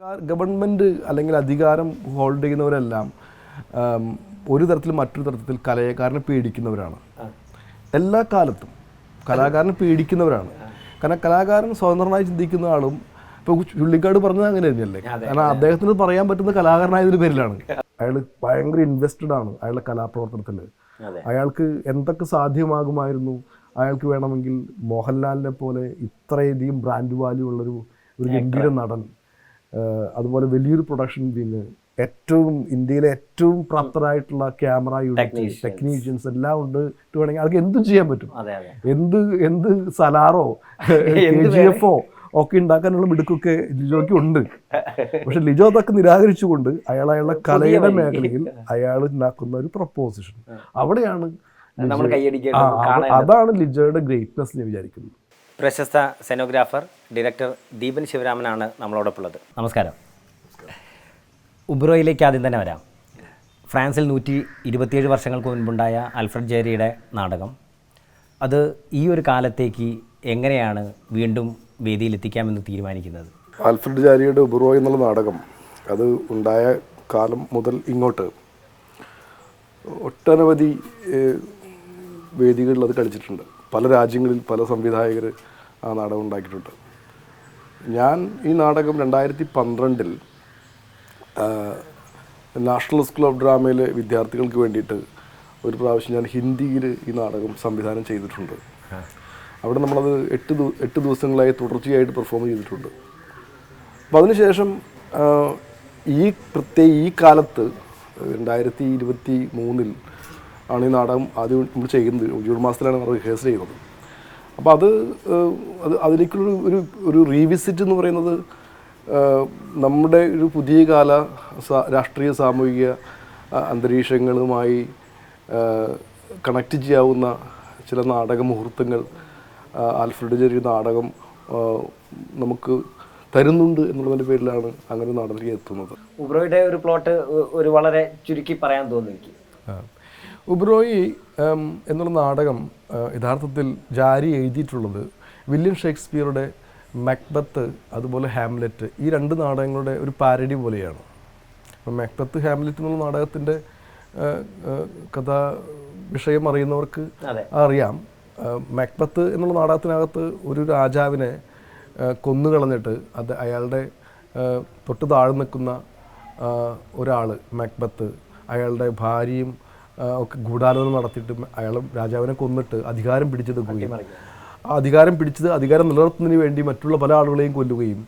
Government അല്ലെങ്കിൽ അധികാരം hold ചെയ്യുന്നവരെല്ലാം ഒരു തരത്തിൽ മറ്റൊരു തരത്തിൽ കലാകാരനെ പേടിക്കുന്നവരാണ്. എല്ലാ കാലത്തും കലാകാരനെ പേടിക്കുന്നവരാണ്. കാരണം കലാകാരൻ സ്വതന്ത്രനായി ചിന്തിക്കുന്ന ആളും ഇപ്പോൾ ചുള്ളിക്കാട് പറഞ്ഞത് അങ്ങനെ തന്നെയല്ലേ? കാരണം അദ്ദേഹത്തിന് പറയാൻ പറ്റുന്ന കലാകാരനായതിന്റെ പേരിലാണ്. അയാൾ ഭയങ്കര ഇൻവെസ്റ്റഡ് ആണ് അയാളുടെ കലാപ്രവർത്തനത്തിൽ. അയാൾക്ക് എന്തൊക്കെ സാധ്യമാകുമായിരുന്നു? അയാൾക്ക് വേണമെങ്കിൽ മോഹൻലാലിനെ പോലെ ഇത്രയധികം ബ്രാൻഡ് വാല്യൂ ഉള്ളൊരു ഒരു ഗംഭീര നടൻ അതുപോലെ വലിയൊരു പ്രൊഡക്ഷൻ വിങ് ഏറ്റവും ഇന്ത്യയിലെ ഏറ്റവും പ്രാപ്തരായിട്ടുള്ള ക്യാമറ യൂണിറ്റ് ടെക്നീഷ്യൻസ് എല്ലാം ഉണ്ട്. വേണമെങ്കിൽ അവർക്ക് എന്തും ചെയ്യാൻ പറ്റും. എന്ത് എന്ത് സലാറോ ജി എഫോ ഒക്കെ ഉണ്ടാക്കാനുള്ള മിടുക്കൊക്കെ ലിജോയ്ക്ക് ഉണ്ട്. പക്ഷെ ലിജോ അതൊക്കെ നിരാകരിച്ചുകൊണ്ട് അയാൾ അയാളുടെ കലയുടെ മേഖലയിൽ അയാൾ ഉണ്ടാക്കുന്ന ഒരു പ്രപ്പോസിഷൻ അവിടെയാണ് അതാണ് ലിജോയുടെ ഗ്രേറ്റ്നെസ് ഞാൻ വിചാരിക്കുന്നത് പ്രശസ്ത സെനോഗ്രാഫർ ഡയറക്ടർ ദീപൻ ശിവരാമനാണ് നമ്മളോടൊപ്പം ഉള്ളത് നമസ്കാരം. ഉബ്രോയിലേക്ക് ആദ്യം തന്നെ വരാം. ഫ്രാൻസിൽ നൂറ്റി ഇരുപത്തിയേഴ് വർഷങ്ങൾക്ക് മുൻപുണ്ടായ അൽഫ്രഡ് ജേരിയുടെ നാടകം. അത് ഈ ഒരു കാലത്തേക്ക് എങ്ങനെയാണ് വീണ്ടും വേദിയിലെത്തിക്കാമെന്ന് തീരുമാനിക്കുന്നത്? ആൽഫ്രഡ് ജാരിയുടെ ഉബ്രോ എന്നുള്ള നാടകം അത് ഉണ്ടായ കാലം മുതൽ ഇങ്ങോട്ട്. ഒട്ടനവധി വേദികളിൽ അത് കളിച്ചിട്ടുണ്ട്. പല രാജ്യങ്ങളിൽ പല സംവിധായകർ ആ നാടകം ഉണ്ടാക്കിയിട്ടുണ്ട്. ഞാൻ ഈ നാടകം രണ്ടായിരത്തി പന്ത്രണ്ടിൽ നാഷണൽ സ്കൂൾ ഓഫ് ഡ്രാമയിലെ വിദ്യാർത്ഥികൾക്ക് വേണ്ടിയിട്ട് ഒരു പ്രാവശ്യം ഞാൻ ഹിന്ദിയിൽ ഈ നാടകം സംവിധാനം ചെയ്തിട്ടുണ്ട്. അവിടെ നമ്മളത് എട്ട് എട്ട് ദിവസങ്ങളായി തുടർച്ചയായിട്ട് പെർഫോം ചെയ്തിട്ടുണ്ട്. അപ്പോൾ അതിനുശേഷം ഈ പ്രത്യേക ഈ കാലത്ത് രണ്ടായിരത്തി ഇരുപത്തി മൂന്നിൽ ആണ് ഈ നാടകം ആദ്യം നമ്മൾ ചെയ്യുന്നത്. ജൂൺ മാസത്തിലാണ് റിഹേഴ്സൽ ചെയ്യുന്നത്. അപ്പോൾ അത് അത് അതിലേക്കുള്ള ഒരു ഒരു റീവിസിറ്റ് എന്ന് പറയുന്നത് നമ്മുടെ ഒരു പുതിയ കാല സാ- രാഷ്ട്രീയ സാമൂഹിക അന്തരീക്ഷങ്ങളുമായി കണക്റ്റ് ചെയ്യാവുന്ന ചില നാടക മുഹൂർത്തങ്ങൾ ആൽഫ്രഡ് ചെറിയ നാടകം നമുക്ക് തരുന്നുണ്ട് എന്നുള്ളതിന്റെ പേരിലാണ് അങ്ങനെ നാടകത്തിലേക്ക് എത്തുന്നത്. ഉബ്രോയുടെ ഒരു പ്ലോട്ട് ഒരു വളരെ ചുരുക്കി പറയാൻ തോന്നുന്നു എനിക്ക്. ഉബ്രോയി എന്നുള്ള നാടകം യഥാർത്ഥത്തിൽ ജാരി എഴുതിയിട്ടുള്ളത് വില്യം ഷേക്സ്പിയറുടെ മക്ബത്ത് അതുപോലെ ഹാംലെറ്റ് ഈ രണ്ട് നാടകങ്ങളുടെ ഒരു പാരഡി പോലെയാണ്. അപ്പം മക്ബത്ത് ഹാംലെറ്റ് എന്നുള്ള നാടകത്തിന്റെ കഥാ വിഷയം അറിയുന്നവർക്ക് അറിയാം. മെക്ബത്ത് എന്നുള്ള നാടകത്തിനകത്ത് ഒരു രാജാവിനെ കൊന്നുകളഞ്ഞിട്ട് അത് അയാളുടെ തൊട്ട് താഴെ നിൽക്കുന്ന ഒരാൾ മക്ബത്ത് അയാളുടെ ഭാര്യയും ഒക്കെ ഗൂഢാലോചന നടത്തിയിട്ട് അയാൾ രാജാവിനെ കൊന്നിട്ട് അധികാരം പിടിച്ചെടുക്കുകയും ആ അധികാരം പിടിച്ചത് അധികാരം നിലനിർത്തുന്നതിന് വേണ്ടി മറ്റുള്ള പല ആളുകളെയും കൊല്ലുകയും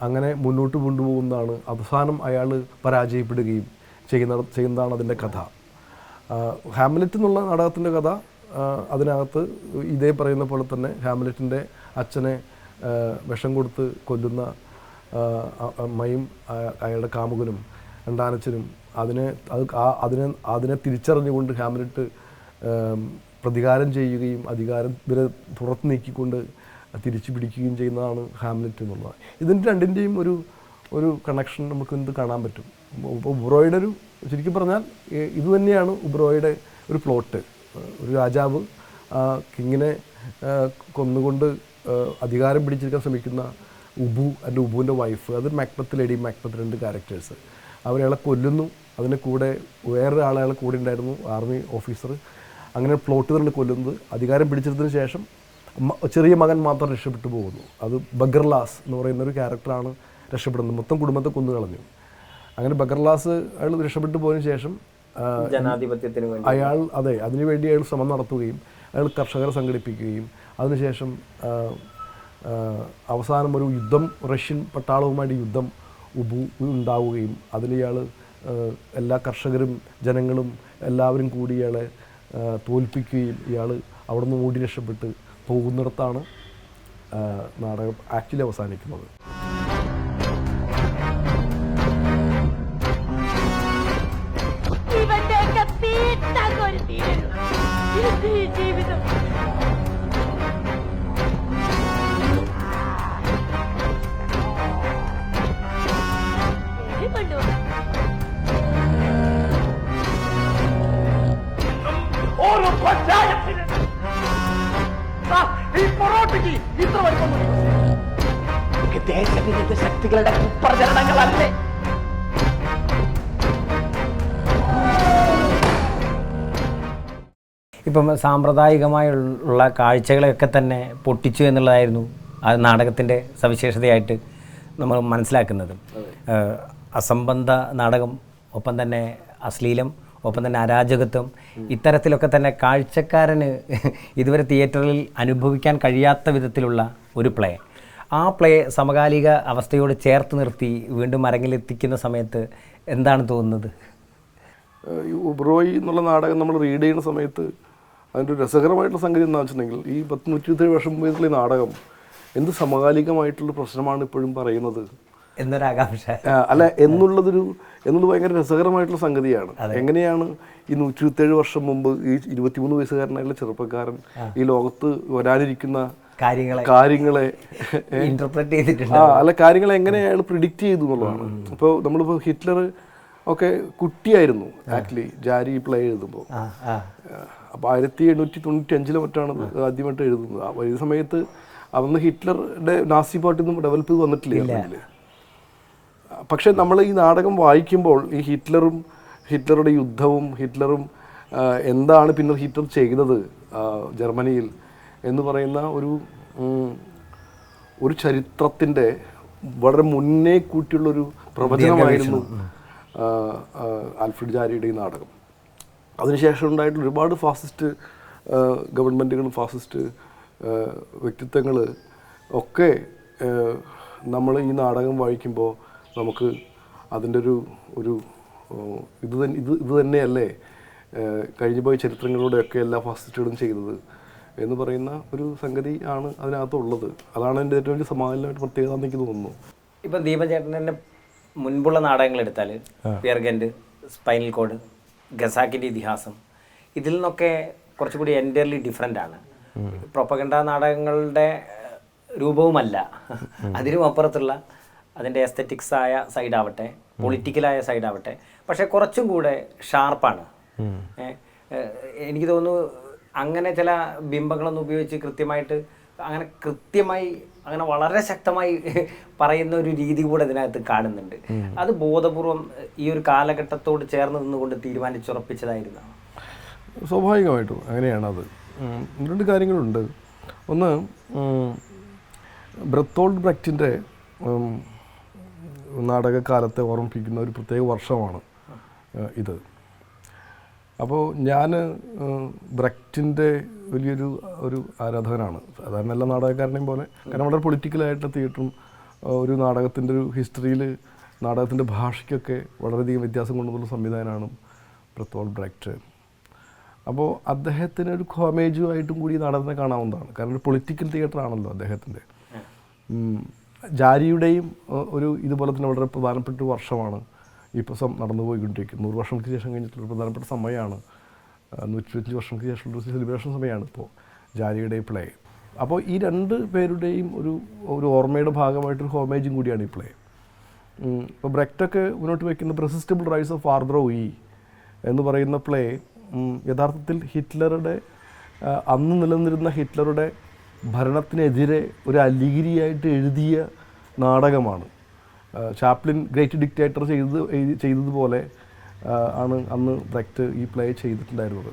അങ്ങനെ മുന്നോട്ട് കൊണ്ടുപോകുന്നതാണ് അവസാനം അയാൾ പരാജയപ്പെടുകയും ചെയ്യുന്ന ചെയ്യുന്നതാണ് അതിന്റെ കഥ. ഹാംലെറ്റ് എന്നുള്ള നാടകത്തിന്റെ കഥ അതിനകത്ത് ഇതേ പറയുന്ന പോലെ തന്നെ ഹാംലെറ്റിന്റെ അച്ഛനെ വിഷം കൊടുത്ത് കൊല്ലുന്ന അമ്മയും അയാളുടെ കാമുകനും രണ്ടാനച്ഛനും അതിനെ അത് ആ- അതിനെ അതിനെ തിരിച്ചറിഞ്ഞുകൊണ്ട് ഹാംലെറ്റ് പ്രതികാരം ചെയ്യുകയും അധികാരം ഇവരെ പുറത്ത് നീക്കിക്കൊണ്ട് തിരിച്ചു പിടിക്കുകയും ചെയ്യുന്നതാണ് ഹാംലെറ്റ് എന്നുള്ളത്. ഇതിന്റെ രണ്ടിന്റെയും ഒരു ഒരു കണക്ഷൻ നമുക്ക് ഇത് കാണാൻ പറ്റും. ഇപ്പോൾ ഉബ്രോയുടെ ഒരു ശരിക്കും പറഞ്ഞാൽ ഇത് തന്നെയാണ് ഉബ്രോയുടെ ഒരു പ്ലോട്ട് ഒരു രാജാവ് കിങ്ങിനെ കൊന്നുകൊണ്ട് അധികാരം പിടിച്ചെടുക്കാൻ ശ്രമിക്കുന്ന ഉബു എന്റെ ഉബുവിന്റെ വൈഫ് അത് മാക്ബത്ത് ലേഡി മാക്ബത്ത് രണ്ട് ക്യാരക്ടേഴ്സ് അവരയാളെ കൊല്ലുന്നു. അതിന് കൂടെ വേറൊരു ആളുകൾ കൂടെ ഉണ്ടായിരുന്നു ആർമി ഓഫീസർ. അങ്ങനെ പ്ലോട്ട് തന്നെ കൊല്ലുന്നത്. അധികാരം പിടിച്ചെടുത്തതിന് ശേഷം ചെറിയ മകൻ മാത്രം രക്ഷപ്പെട്ടു പോകുന്നു. അത് ബഗർലാസ് എന്ന് പറയുന്ന ഒരു ക്യാരക്ടറാണ് രക്ഷപ്പെടുന്നത്. മൊത്തം കുടുംബത്തെ കൊന്നു കളഞ്ഞു. അങ്ങനെ ബഗർലാസ് അയാൾ രക്ഷപ്പെട്ടു പോയതിനു ശേഷം ജനാധിപത്യത്തിന് വേണ്ടി. അയാൾ അതെ അതിനുവേണ്ടി അയാൾ ശ്രമം നടത്തുകയും അയാൾ കർഷകരെ സംഘടിപ്പിക്കുകയും അതിനുശേഷം അവസാനം ഒരു യുദ്ധം റഷ്യൻ പട്ടാളവുമായിട്ട് യുദ്ധം ഉപ ഉണ്ടാവുകയും അതിൽ ഇയാൾ എല്ലാ കർഷകരും ജനങ്ങളും എല്ലാവരും കൂടി ഇയാളെ തോൽപ്പിക്കുകയും ഇയാൾ അവിടെ നിന്ന് ഓടി രക്ഷപ്പെട്ട് പോകുന്നിടത്താണ് നാടകം ആക്ച്വലി അവസാനിക്കുന്നത്. ജീവിതം. ദേശവിരുദ്ധ ശക്തികളുടെ കുപ്രചരണങ്ങളല്ലേ? ഇപ്പം സാമ്പ്രദായികമായുള്ള കാഴ്ചകളെയൊക്കെ തന്നെ പൊട്ടിച്ചു എന്നുള്ളതായിരുന്നു ആ നാടകത്തിന്റെ സവിശേഷതയായിട്ട് നമ്മൾ മനസ്സിലാക്കുന്നത്. അസംബന്ധ നാടകം ഒപ്പം തന്നെ അശ്ലീലം ഒപ്പം തന്നെ അരാജകത്വം ഇത്തരത്തിലൊക്കെ തന്നെ കാഴ്ചക്കാരന് ഇതുവരെ തിയേറ്ററിൽ അനുഭവിക്കാൻ കഴിയാത്ത വിധത്തിലുള്ള ഒരു പ്ലേ. ആ പ്ലേ സമകാലിക അവസ്ഥയോട് ചേർത്ത് നിർത്തി വീണ്ടും അരങ്ങിലെത്തിക്കുന്ന സമയത്ത് എന്താണ് തോന്നുന്നത്? ഉബ്രോയി എന്നുള്ള നാടകം നമ്മൾ റീഡ് ചെയ്യുന്ന സമയത്ത് അതിന്റെ രസകരമായിട്ടുള്ള സംഗതി എന്താ വെച്ചിട്ടുണ്ടെങ്കിൽ ഈ പത്ത് നൂറ്റി ഇരുപത്തേഴ് വർഷം മുമ്പുള്ള ഈ നാടകം എന്ത് സമകാലികമായിട്ടുള്ള പ്രശ്നമാണ് ഇപ്പോഴും പറയുന്നത്. എന്നൊരാകാംക്ഷ. അല്ല എന്നുള്ളതൊരു എന്നുള്ളത് ഭയങ്കര രസകരമായിട്ടുള്ള സംഗതിയാണ്. എങ്ങനെയാണ് ഈ നൂറ്റി ഇരുപത്തേഴ് വർഷം മുമ്പ് ഈ ഇരുപത്തിമൂന്ന് വയസ്സുകാരനായിട്ടുള്ള ചെറുപ്പക്കാരൻ ഈ ലോകത്ത് വരാനിരിക്കുന്ന കാര്യങ്ങളെ കാര്യങ്ങളെ ഇന്റർപ്രറ്റ് ചെയ്തിട്ടുണ്ട് ആ അല്ല കാര്യങ്ങൾ എങ്ങനെയാണ് പ്രിഡിക്റ്റ് ചെയ്തു എന്നുള്ളതാണ് ഇപ്പോൾ നമ്മളിപ്പോൾ ഹിറ്റ്ലർ ഒക്കെ കുട്ടിയായിരുന്നു ആക്ച്വലി ജാരി പ്ലേ എഴുതുമ്പോൾ. അപ്പോൾ ആയിരത്തി എണ്ണൂറ്റി തൊണ്ണൂറ്റി അഞ്ചിലെ മറ്റാണ് ആദ്യമായിട്ട് എഴുതുന്നത്. ആ ഈ സമയത്ത് അന്ന് ഹിറ്റ്ലറുടെ നാസി പാർട്ടിയൊന്നും ഡെവലപ്പ് ചെയ്ത് വന്നിട്ടില്ല. പക്ഷെ നമ്മൾ ഈ നാടകം വായിക്കുമ്പോൾ ഈ ഹിറ്റ്ലറും ഹിറ്റ്ലറുടെ യുദ്ധവും ഹിറ്റ്ലറും എന്താണ് പിന്നെ ഹിറ്റ്ലർ ചെയ്തത് ജർമ്മനിയിൽ? എന്ന് പറയുന്ന ഒരു ഒരു ചരിത്രത്തിന്റെ വളരെ മുന്നേ കൂട്ടിയുള്ളൊരു പ്രവചനമായിരുന്നു ആൽഫ്രഡ് ജാരിയുടെ ഈ നാടകം. അതിനുശേഷം ഉണ്ടായിട്ടുള്ള ഒരുപാട് ഫാസിസ്റ്റ് ഗവൺമെന്റുകളും ഫാസിസ്റ്റ് വ്യക്തിത്വങ്ങൾ ഒക്കെ നമ്മൾ ഈ നാടകം വായിക്കുമ്പോൾ നമുക്ക് അതിന്റെ ഒരു ഒരു ഇത് തന്നെ ഇത് ഇത് തന്നെയല്ലേ കഴിഞ്ഞു പോയ ചരിത്രങ്ങളിലൂടെയൊക്കെ എല്ലാ ഫാസിസ്റ്റുകളും ചെയ്തത്. എന്ന് പറയുന്ന ഒരു സംഗതി ആണ് അതിനകത്തുള്ളത്. അതാണ് എന്റെ ഏറ്റവും വലിയ സമാധാനമായിട്ട് പ്രത്യേകത എനിക്ക് തോന്നുന്നു. ഇപ്പം ദീപചേട്ടന്റെ മുൻപുള്ള നാടകങ്ങൾ എടുത്താൽ പിയർഗൻഡ് സ്പൈനൽ കോഡ് ഗസാക്കിന്റെ ഇതിഹാസം ഇതിൽ നിന്നൊക്കെ കുറച്ചുകൂടി എന്റയർലി ഡിഫറെന്റ് ആണ്. പ്രൊപ്പഗണ്ട നാടകങ്ങളുടെ രൂപവുമല്ല. അതിനും അപ്പുറത്തുള്ള അതിന്റെ എസ്തറ്റിക്സ് ആയ സൈഡാവട്ടെ പൊളിറ്റിക്കലായ സൈഡാവട്ടെ പക്ഷേ കുറച്ചും കൂടെ ഷാർപ്പാണ് എനിക്ക് തോന്നുന്നു അങ്ങനെ ചില ബിംബങ്ങളൊന്നും ഉപയോഗിച്ച് കൃത്യമായിട്ട് അങ്ങനെ കൃത്യമായി അങ്ങനെ വളരെ ശക്തമായി പറയുന്ന ഒരു രീതി കൂടെ ഇതിനകത്ത് കാണുന്നുണ്ട്. അത് ബോധപൂർവം ഈ ഒരു കാലഘട്ടത്തോട് ചേർന്ന് നിന്നുകൊണ്ട് തീരുമാനിച്ചുറപ്പിച്ചതായിരുന്നു. സ്വാഭാവികമായിട്ടും അങ്ങനെയാണ് അത്. രണ്ട് കാര്യങ്ങളുണ്ട്. ഒന്ന് ബ്രത്തോൾഡ് ബ്രക്റ്റിന്റെ നാടകകാലത്തെ ഓർമ്മിപ്പിക്കുന്ന ഒരു പ്രത്യേക വർഷമാണ് ഇത്. അപ്പോൾ ഞാൻ ബ്രക്റ്റിന്റെ വലിയൊരു ഒരു ആരാധകനാണ്. സാധാരണ എല്ലാ നാടകക്കാരനെയും പോലെ. കാരണം വളരെ പൊളിറ്റിക്കലായിട്ട് തിയേറ്ററും ഒരു നാടകത്തിന്റെ ഒരു ഹിസ്റ്ററിയിൽ നാടകത്തിന്റെ ഭാഷയ്ക്കൊക്കെ വളരെയധികം വ്യത്യാസം കൊണ്ടുവന്നുള്ള സംവിധാനമാണ് പ്രത്തോൾ ബ്രക്റ്റ്. അപ്പോൾ അദ്ദേഹത്തിന് ഒരു കോമേജുമായിട്ടും കൂടി നാടകത്തിനെ കാണാവുന്നതാണ്. കാരണം ഒരു പൊളിറ്റിക്കൽ തിയേറ്റർ ആണല്ലോ അദ്ദേഹത്തിന്റെ ജാരിയുടെയും ഒരു ഇതുപോലെ തന്നെ വളരെ പ്രധാനപ്പെട്ട വർഷമാണ്. ഇപ്പോൾ സം നടന്നു പോയിക്കൊണ്ടിരിക്കുന്നു നൂറ് വർഷങ്ങൾക്ക് ശേഷം കഴിഞ്ഞിട്ടുള്ള പ്രധാനപ്പെട്ട സമയമാണ്. ഇരുപത്തഞ്ച് വർഷങ്ങൾക്ക് ഒരു സെലിബ്രേഷൻ സമയമാണ് ഇപ്പോൾ ജാലിയുടെ പ്ലേ. അപ്പോൾ ഈ രണ്ട് പേരുടെയും ഒരു ഒരു ഓർമ്മയുടെ ഭാഗമായിട്ടൊരു ഹോമേജും കൂടിയാണ് ഈ പ്ലേ ഇപ്പോൾ ബ്രെക്റ്റൊക്കെ മുന്നോട്ട് വയ്ക്കുന്ന പ്രസിസ്റ്റബിൾ റൈസ് ഓഫ് ഫാർദർ ഒയി എന്ന് പറയുന്ന പ്ലേ യഥാർത്ഥത്തിൽ ഹിറ്റ്ലറുടെ അന്ന് നിലനിന്നിരുന്ന ഹിറ്റ്ലറുടെ ഭരണത്തിനെതിരെ ഒരു അലിഗിരിയായിട്ട് എഴുതിയ നാടകമാണ്. ചാപ്ലിൻ ഗ്രേറ്റ് ഡിക്റ്റേറ്റർ ചെയ്തത് ചെയ്തതുപോലെ ആണ് അന്ന് ബ്രെക്റ്റ് ഈ പ്ലേ ചെയ്തിട്ടുണ്ടായിരുന്നത്.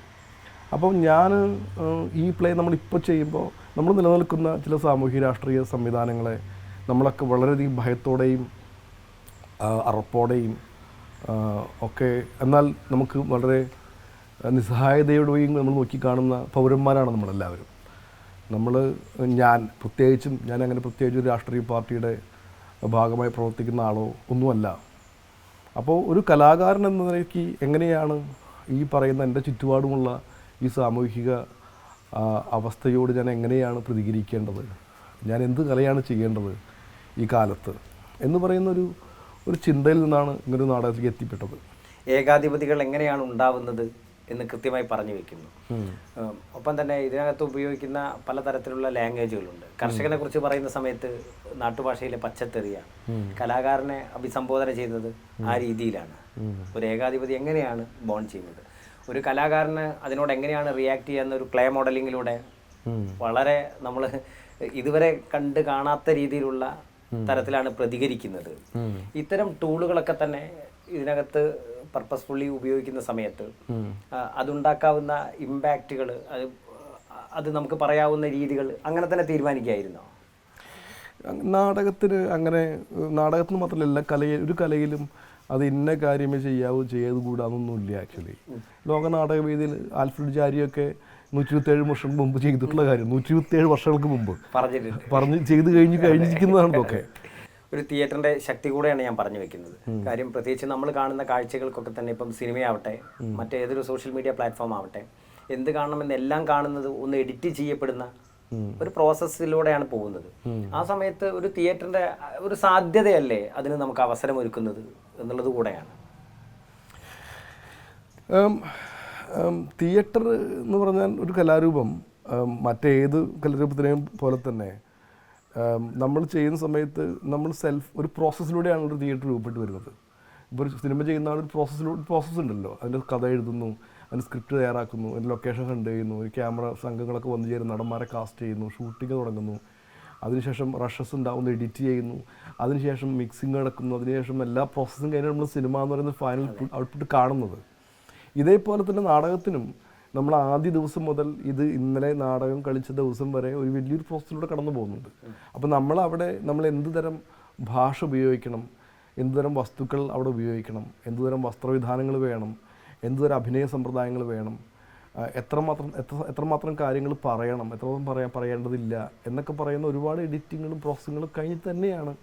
അപ്പം ഞാൻ ഈ പ്ലേ നമ്മളിപ്പോൾ ചെയ്യുമ്പോൾ നമ്മൾ നിലനിൽക്കുന്ന ചില സാമൂഹ്യ രാഷ്ട്രീയ സംവിധാനങ്ങളെ നമ്മളൊക്കെ വളരെയധികം ഭയത്തോടെയും അറപ്പോടെയും ഒക്കെ എന്നാൽ നമുക്ക് വളരെ നിസ്സഹായതയോടെയും നമ്മൾ നോക്കിക്കാണുന്ന പൗരന്മാരാണ് നമ്മളെല്ലാവരും. നമ്മൾ ഞാൻ പ്രത്യേകിച്ചും ഞാൻ അങ്ങനെ പ്രത്യേകിച്ച് ഒരു രാഷ്ട്രീയ പാർട്ടിയുടെ ഭാഗമായി പ്രവർത്തിക്കുന്ന ആളോ ഒന്നുമല്ല. അപ്പോൾ ഒരു കലാകാരൻ എന്ന നിലയ്ക്ക് എങ്ങനെയാണ് ഈ പറയുന്ന എന്റെ ചുറ്റുപാടുമുള്ള ഈ സാമൂഹിക അവസ്ഥയോട് ഞാൻ എങ്ങനെയാണ് പ്രതികരിക്കേണ്ടത്? ഞാൻ എന്ത് കലയാണ് ചെയ്യേണ്ടത് ഈ കാലത്ത്? എന്ന് പറയുന്നൊരു ഒരു ചിന്തയിൽ നിന്നാണ് ഇങ്ങനൊരു നാടകത്തിലേക്ക് എത്തിപ്പെട്ടത്. ഏകാധിപതികൾ എങ്ങനെയാണ് ഉണ്ടാവുന്നത്? എന്ന് കൃത്യമായി പറഞ്ഞു വെക്കുന്നു. ഒപ്പം തന്നെ ഇതിനകത്ത് ഉപയോഗിക്കുന്ന പലതരത്തിലുള്ള ലാംഗ്വേജുകളുണ്ട്. കർഷകനെ കുറിച്ച് പറയുന്ന സമയത്ത് നാട്ടുഭാഷയിലെ പച്ചത്തെറിയ കലാകാരനെ അഭിസംബോധന ചെയ്യുന്നത് ആ രീതിയിലാണ്. ഒരു ഏകാധിപതി എങ്ങനെയാണ് ബോൺ ചെയ്യുന്നത്? ഒരു കലാകാരന് അതിനോട് എങ്ങനെയാണ് റിയാക്ട് ചെയ്യുന്ന ഒരു ക്ലേ മോഡലിങ്ങിലൂടെ വളരെ നമ്മൾ ഇതുവരെ കണ്ട് കാണാത്ത രീതിയിലുള്ള തരത്തിലാണ് പ്രതികരിക്കുന്നത്. ഇത്തരം ടൂളുകളൊക്കെ തന്നെ ഇതിനകത്ത് പർപ്പസ്ഫുള്ളി ഉപയോഗിക്കുന്ന സമയത്ത് അതുണ്ടാക്കാവുന്ന ഇമ്പാക്റ്റുകൾ അത് അത് നമുക്ക് പറയാവുന്ന രീതികൾ അങ്ങനെ തന്നെ തീരുമാനിക്കുകയായിരുന്നോ നാടകത്തിന് അങ്ങനെ നാടകത്തിന് മാത്രമല്ല എല്ലാ കലയിൽ ഒരു കലയിലും അത് ഇന്ന കാര്യമേ ചെയ്യാവൂ ചെയ്ത് കൂടാന്നൊന്നുമില്ല ആക്ച്വലി ലോക നാടകവേദിയിൽ ആൽഫ്രഡ് ജാരിയൊക്കെ നൂറ്റി ഇരുപത്തേഴ് വർഷം മുമ്പ് ചെയ്തിട്ടുള്ള കാര്യം നൂറ്റി ഇരുപത്തേഴ് വർഷങ്ങൾക്ക് മുമ്പ്. പറഞ്ഞ് ചെയ്ത് കഴിഞ്ഞ് കഴിഞ്ഞിരിക്കുന്നതാണ് ഇതൊക്കെ ഒരു തിയേറ്ററിന്റെ ശക്തി കൂടെയാണ് ഞാൻ പറഞ്ഞു വെക്കുന്നത്. കാര്യം പ്രത്യേകിച്ച് നമ്മൾ കാണുന്ന കാഴ്ചകൾക്കൊക്കെ തന്നെ ഇപ്പം സിനിമയാവട്ടെ മറ്റേതൊരു സോഷ്യൽ മീഡിയ പ്ലാറ്റ്ഫോം ആവട്ടെ എന്ത് കാണണമെന്ന് എല്ലാം കാണുന്നത് ഒന്ന് എഡിറ്റ് ചെയ്യപ്പെടുന്ന ഒരു പ്രോസസ്സിലൂടെയാണ് പോകുന്നത്. ആ സമയത്ത് ഒരു തിയേറ്ററിന്റെ ഒരു സാധ്യതയല്ലേ അതിന് നമുക്ക് അവസരം ഒരുക്കുന്നത് എന്നുള്ളത് കൂടെയാണ്. തിയേറ്റർ എന്ന് പറഞ്ഞാൽ ഒരു കലാരൂപം. മറ്റേത് കലാരൂപത്തിനെയും പോലെ തന്നെ നമ്മൾ ചെയ്യുന്ന സമയത്ത് നമ്മൾ സെൽഫ് ഒരു പ്രോസസ്സിലൂടെയാണ് ഒരു തിയേറ്റർ രൂപപ്പെട്ട് വരുന്നത്. ഇപ്പോൾ ഒരു സിനിമ ചെയ്യുന്ന ഒരു പ്രോസസ്സിലൂടെ പ്രോസസ്സ് ഉണ്ടല്ലോ. അതിന്റെ കഥ എഴുതുന്നു അതിന്റെ സ്ക്രിപ്റ്റ് തയ്യാറാക്കുന്നു അതിന്റെ ലൊക്കേഷൻ കണ്ട് ചെയ്യുന്നു ഒരു ക്യാമറ സംഘങ്ങളൊക്കെ വന്നു ചേരുന്നു നടന്മാരെ കാസ്റ്റ് ചെയ്യുന്നു ഷൂട്ടിംഗ് തുടങ്ങുന്നു. അതിനുശേഷം റഷസ് ഉണ്ടാവുന്നു എഡിറ്റ് ചെയ്യുന്നു. അതിനുശേഷം മിക്സിങ് നടക്കുന്നു. അതിനുശേഷം എല്ലാ പ്രോസസ്സും കഴിഞ്ഞാൽ നമ്മൾ സിനിമ എന്ന് പറയുന്ന ഫൈനൽ ഔട്ട്പുട്ട് കാണുന്നത്. ഇതേപോലെ തന്നെ നാടകത്തിനും നമ്മൾ ആദ്യ ദിവസം മുതൽ ഇത് ഇന്നലെ നാടകം കളിച്ച ദിവസം വരെ ഒരു വലിയൊരു പ്രോസസ്സിലൂടെ കടന്നു പോകുന്നുണ്ട്. അപ്പോൾ നമ്മൾ അവിടെ നമ്മൾ എന്ത് തരം ഭാഷ ഉപയോഗിക്കണം? എന്തുതരം വസ്തുക്കൾ അവിടെ ഉപയോഗിക്കണം? എന്തുതരം വസ്ത്രവിധാനങ്ങൾ വേണം? എന്തുതരം അഭിനയ സമ്പ്രദായങ്ങൾ വേണം? എത്രമാത്രം എത്ര എത്രമാത്രം കാര്യങ്ങൾ പറയണം? എത്രമാത്രം പറയാൻ പറയേണ്ടതില്ല എന്നൊക്കെ പറയുന്ന ഒരുപാട് എഡിറ്റിങ്ങുകളും പ്രോസസ്സിങ്ങുകളും കഴിഞ്ഞ് തന്നെയാണ്